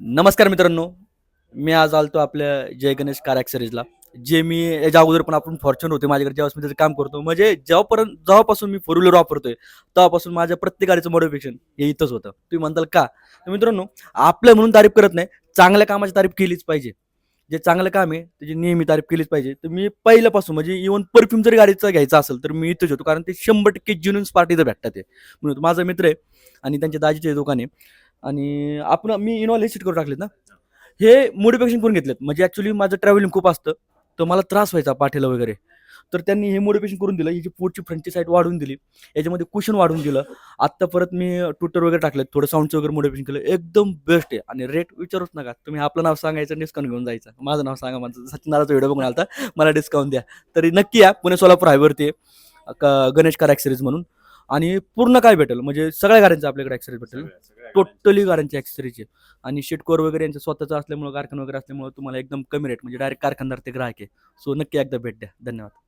नमस्कार मित्रांनो मी आज आलतो आपल्या जय गणेश कार ॲक्सरीजला जे मी याच्या अगोदर पण आपण फॉर्च्युनर होते माझ्याकडे जेव्हा मी त्याचं काम करतो. म्हणजे जेव्हापर्यंत जेव्हापासून मी फोर व्हीलर वापरतोय तेव्हापासून माझ्या प्रत्येक गाडीचं मॉडिफिकेशन हे इथंच होतं. तुम्ही म्हणताल का? तर मित्रांनो आपलं म्हणून तारीफ करत नाही चांगल्या कामाची तारीफ केलीच पाहिजे. जे चांगलं काम आहे त्याची नेहमी तारीफ केलीच पाहिजे. तर मी पहिल्यापासून म्हणजे इव्हन परफ्यूम जरी गाडीचा घ्यायचा असेल तर मी इथंच होतो. कारण ते शंभर टक्के ज्युनियन पार्टी इथं भेटतात ते. म्हणून माझा मित्र आहे आणि त्यांच्या दाजीचे दुकान आहे. आणि आपण मी इनोवा सीट करून टाकलेत ना. हे मोडिफिकेशन करून घेतलेत. म्हणजे ॲक्च्युली माझं ट्रॅव्हलिंग खूप असतं. तर मला त्रास व्हायचा पाठीला वगैरे. तर त्यांनी हे मोडिफिकेशन करून दिलं. याची पुढची फ्रंटची साईड वाढवून दिली. याच्यामध्ये कुशन वाढवून दिलं. आत्ता परत मी ट्विटर वगैरे टाकलं थोडं साऊंडचं वगैरे मोडिफिकेशन केलं. एकदम बेस्ट आहे. आणि रेट विचारूच नका. तुम्ही आपलं नाव सांगायचं डिस्काउंट घेऊन जायचं. माझं नाव सांगा. माझं सचिनाराचा व्हिडिओ बघून आलता. मला डिस्काउंट द्या. तरी नक्की या. पुणे सोलापूर हायवरती गणेश कार ॲक्सरीज म्हणून. आणि पूर्ण काय भेटेल? म्हणजे सगळ्या गाड्यांचं आपल्याकडे ॲक्सरीज भेटेल टोटली गाड्यांची. ॲक्सेसरीज आणि शीट कोर वगैरे यांचं स्वतःचं असल्यामुळं कारखाना वगैरे असल्यामुळं तुम्हाला एकदम कमी रेट म्हणजे डायरेक्ट कारखानदार ते ग्राहक आहे. सो नक्की एकदा भेट द्या. धन्यवाद.